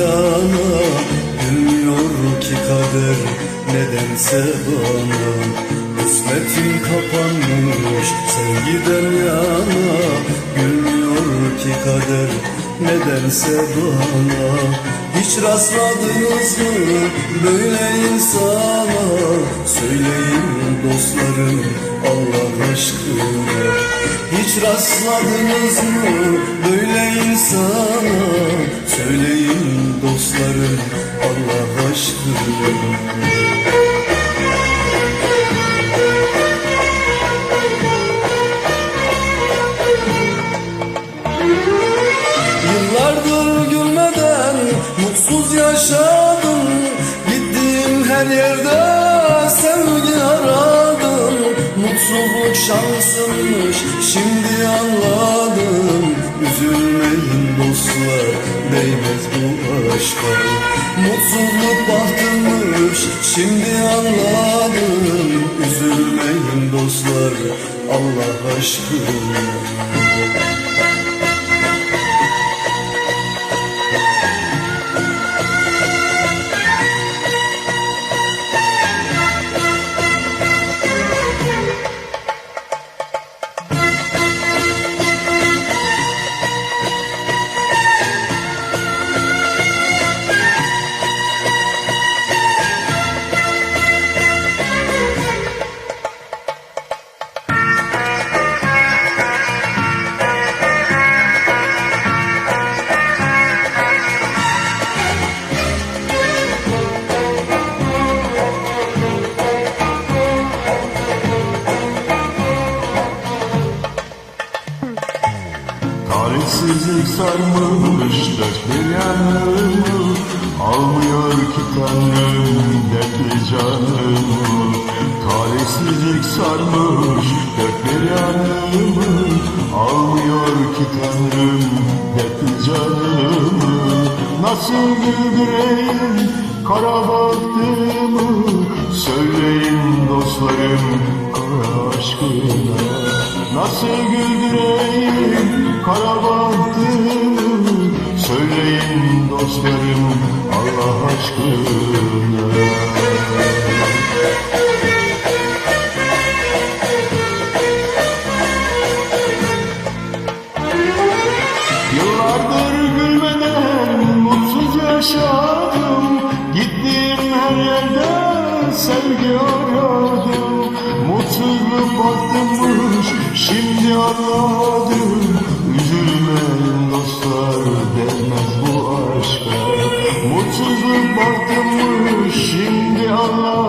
Yana. Gülmüyor ki kader nedense bana. Kısmetim kapanmış sevgiden yana. Gülmüyor ki kader nedense bana. Hiç rastladınız mı böyle insana? Söyleyin dostlarım Allah aşkına. Hiç rastladınız mı böyle insana? Söyleyin dostlarım Allah aşkına. Mutsuz yaşadım. Gittiğim her yerde sevgi aradım. Mutsuzluk şansımmış şimdi anladım. Üzülmeyin dostlar değmez bu aşka. Mutsuzluk bahtımmış şimdi anladım. Üzülmeyin dostlar Allah aşkına Talihsizlik sarmış dört bir yanımı Almıyor ki tanrım dertli canımı. Talihsizlik sarmış dört bir yanımı Almıyor ki tanrım dertli canımı. Nasıl güldüreyim kara baktığımı Söyleyin dostlarım kara aşkına. Nasıl güldüreyim kara Söyleyin dostlarım Allah aşkına. Yıllardır gülmeden mutsuz yaşadım. Gittiğim her yerde sevgi aradım Mutsuzluk baktımmış şimdi anladım şimdi anladım